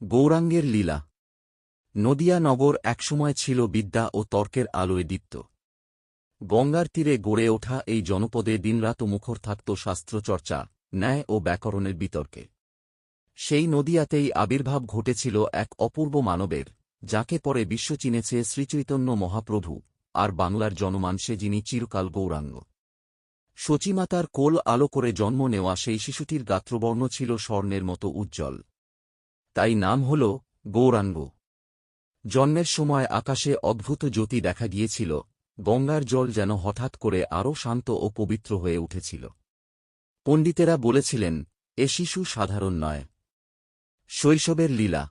গৌরাঙ্গের লীলা। নদিয়া নগর একসময় ছিল বিদ্যা ও তর্কের আলোয় দীপ্ত। গঙ্গার তীরে গড়ে ওঠা এই জনপদে দিনরাত মুখর থাকত শাস্ত্রচর্চা, ন্যায় ও ব্যাকরণের বিতর্কে। সেই নদিয়াতেই আবির্ভাব ঘটেছিল এক অপূর্ব মানবের, যাকে পরে বিশ্ব চিনেছে শ্রীচৈতন্য মহাপ্রভু, আর বাংলার জনমানসে যিনি চিরকাল গৌরাঙ্গ। শচীমাতার কোল আলো করে জন্ম নেওয়া সেই শিশুটির গাত্রবর্ণ ছিল স্বর্ণের মতো উজ্জ্বল। তাই নাম হল গৌরাঙ্গ। জন্মের সময় আকাশে অদ্ভুত জ্যোতি দেখা গিয়েছিল, গঙ্গার জল যেন হঠাৎ করে আরও শান্ত ও পবিত্র হয়ে উঠেছিল। পণ্ডিতেরা বলেছিলেন, এ শিশু সাধারণ নয়। শৈশবের লীলা।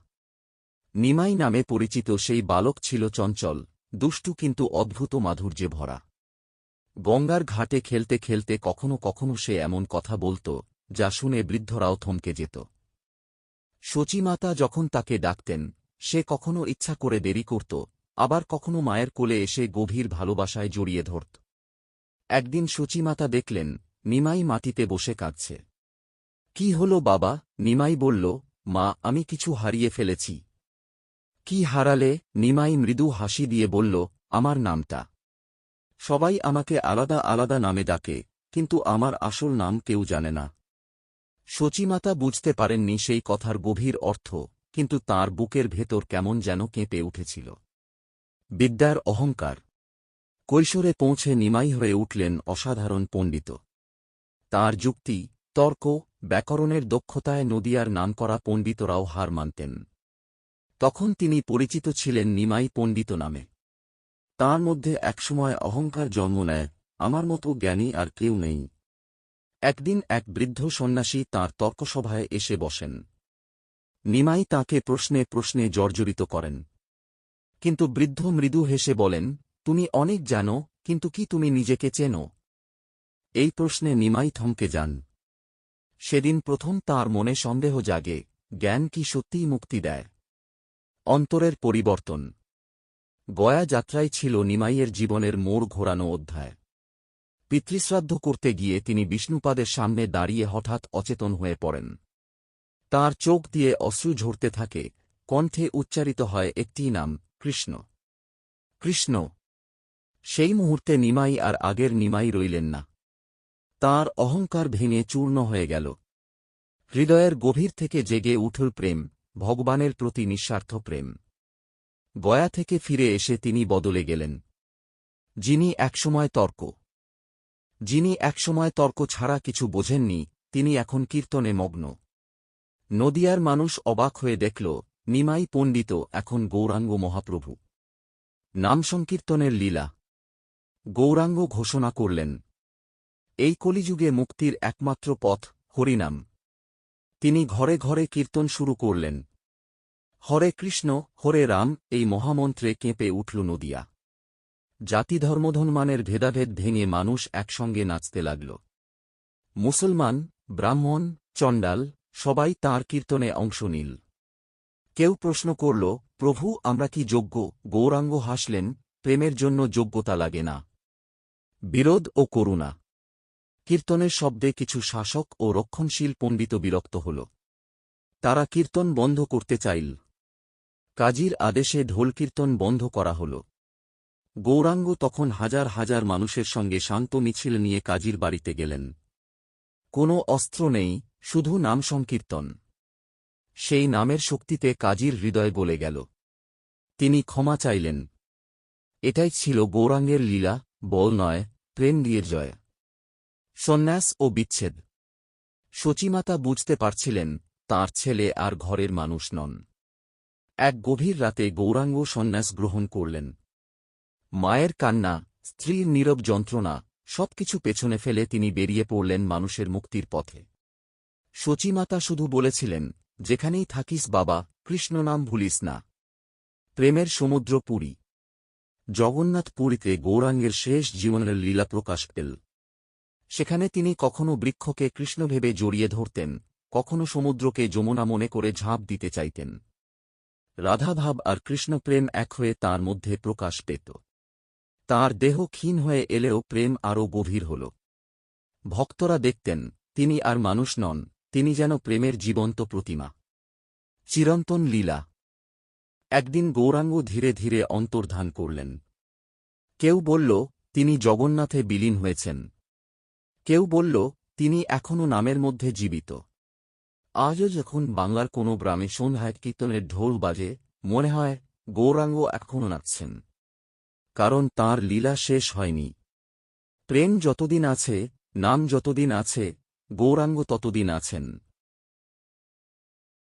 নিমাই নামে পরিচিত সেই বালক ছিল চঞ্চল, দুষ্টু কিন্তু অদ্ভুত মাধুর্যে ভরা। গঙ্গার ঘাটে খেলতে খেলতে কখনো কখনো সে এমন কথা বলত, যা শুনে বৃদ্ধরাও থমকে যেত। শচীমাতা যখন তাকে ডাকতেন, সে কখনো ইচ্ছা করে দেরি করত, আবার কখনো মায়ের কোলে এসে গভীর ভালোবাসায় জড়িয়ে ধরত। একদিন শচীমাতা দেখলেন, নিমাই মাটিতে বসে কাঁদছে। কি হল বাবা? নিমাই বলল, মা, আমি কিছু হারিয়ে ফেলেছি। কি হারালে? নিমাই মৃদু হাসি দিয়ে বলল, আমার নামটা। সবাই আমাকে আলাদা আলাদা নামে ডাকে, কিন্তু আমার আসল নাম কেউ জানে না। শচীমাতা বুঝতে পারেননি সেই কথার গভীর অর্থ, কিন্তু তার বুকের ভেতর কেমন যেন কেঁপে উঠেছিল। বিদ্যার অহংকার। কৈশোরে পৌঁছে নিমাই হয়ে উঠলেন অসাধারণ পণ্ডিত। তার যুক্তি, তর্ক, ব্যাকরণের দক্ষতায় নদিয়ার নামকরা পণ্ডিতরাও হার মানতেন। তখন তিনি পরিচিত ছিলেন নিমাই পণ্ডিত নামে। তার মধ্যে একসময় অহংকার জন্ম নেয়, আমার মতো জ্ঞানী আর কেউ নেই। একদিন এক বৃদ্ধ সন্ন্যাসী তাঁর তর্কসভায় এসে বসেন। নিমাই তাকে প্রশ্নে প্রশ্নে জর্জরিত করেন। কিন্তু বৃদ্ধ মৃদু হেসে বলেন, তুমি অনেক জানো, কিন্তু কি তুমি নিজেকে চেনো? এই প্রশ্নে নিমাই থমকে যান। সেদিন প্রথম তার মনে সন্দেহ জাগে, জ্ঞান কি সত্যিই মুক্তি দেয়? অন্তরের পরিবর্তন। গয়া যাত্রায় ছিল নিমাইয়ের জীবনের মোড় ঘোরানো অধ্যায়। পিতৃশ্রাদ্ধ করতে গিয়ে তিনি বিষ্ণুপাদের সামনে দাঁড়িয়ে হঠাৎ অচেতন হয়ে পড়েন। তার চোখ দিয়ে অশ্রু ঝরতে থাকে, কণ্ঠে উচ্চারিত হয় একটি নাম, কৃষ্ণ। কৃষ্ণ, সেই মুহূর্তে নিমাই আর আগের নিমাই রইলেন না। তার অহংকার ভেঙে চূর্ণ হয়ে গেল। হৃদয়ের গভীর থেকে জেগে উঠল প্রেম, ভগবানের প্রতি নিঃস্বার্থ প্রেম। গয়া থেকে ফিরে এসে তিনি বদলে গেলেন। যিনি একসময় তর্ক যিনি একসময় তর্ক ছাড়া কিছু বোঝেননি, তিনি এখন কীর্তনে মগ্ন। নদিয়ার মানুষ অবাক হয়ে দেখল, নিমাই পণ্ডিত এখন গৌরাঙ্গ মহাপ্রভু। নাম সংকীর্তনের লীলা। গৌরাঙ্গ ঘোষণা করলেন, এই কলিযুগে মুক্তির একমাত্র পথ হরিনাম। তিনি ঘরে ঘরে কীর্তন শুরু করলেন, হরে কৃষ্ণ, হরে রাম, এই মহামন্ত্রে কেঁপে উঠল নদিয়া। জাতি ধর্মধনমানের ভেদাভেদ ভেঙে মানুষ একসঙ্গে নাচতে লাগল। মুসলমান, ব্রাহ্মণ, চণ্ডাল, সবাই তাঁর কীর্তনে অংশ নিল। কেউ প্রশ্ন করল, প্রভু, আমরা কি যোগ্য? গৌরাঙ্গ হাসলেন, প্রেমের জন্য যোগ্যতা লাগে না। বিরোধ ও করুণা। কীর্তনের শব্দে কিছু শাসক ও রক্ষণশীল পণ্ডিত বিরক্ত হল। তারা কীর্তন বন্ধ করতে চাইল। কাজীর আদেশে ঢোল কীর্তন বন্ধ করা হল। গৌরাঙ্গ তখন হাজার হাজার মানুষের সঙ্গে শান্ত মিছিল নিয়ে কাজীর বাড়িতে গেলেন। কোনো অস্ত্র নেই, শুধু নাম সংকীর্তন। সেই নামের শক্তিতে কাজীর হৃদয় গলে গেল। তিনি ক্ষমা চাইলেন। এটাই ছিল গৌরাঙ্গের লীলা, বল নয়, প্রেম দিয়ে জয়। সন্ন্যাস ও বিচ্ছেদ। শচীমাতা বুঝতে পারছিলেন, তার ছেলে আর ঘরের মানুষ নন। এক গভীর রাতে গৌরাঙ্গ সন্ন্যাস গ্রহণ করলেন। মায়ের কান্না, স্ত্রীর নীরব যন্ত্রণা, সবকিছু পেছনে ফেলে তিনি বেরিয়ে পড়লেন মানুষের মুক্তির পথে। শচীমাতা শুধু বলেছিলেন, যেখানেই থাকিস বাবা, কৃষ্ণ নাম ভুলিস না। প্রেমের সমুদ্র পুরী। জগন্নাথ পুরীতে গৌরাঙ্গের শেষ জীবনের লীলা প্রকাশ পেল। সেখানে তিনি কখনো বৃক্ষকে কৃষ্ণ ভেবে জড়িয়ে ধরতেন, কখনো সমুদ্রকে যমুনা মনে করে ঝাঁপ দিতে চাইতেন। রাধাভাব আর কৃষ্ণপ্রেম এক হয়ে তার মধ্যে প্রকাশ পেত। তার দেহ ক্ষীণ হয়ে এলেও প্রেম আরও গভীর হল। ভক্তরা দেখতেন, তিনি আর মানুষ নন, তিনি যেন প্রেমের জীবন্ত প্রতিমা। চিরন্তন লীলা। একদিন গৌরাঙ্গ ধীরে ধীরে অন্তর্ধান করলেন। কেউ বলল, তিনি জগন্নাথে বিলীন হয়েছেন। কেউ বলল, তিনি এখনও নামের মধ্যে জীবিত। আজও যখন বাংলার কোনো গ্রামে সন্ধ্যায় কীর্তনের ঢোল বাজে, মনে হয় গৌরাঙ্গ এখনও নাচছেন। কারণ তার লীলা শেষ হয়নি। প্রেম যতদিন আছে নাম যতদিন আছে গৌরাঙ্গ ততদিন আছেন।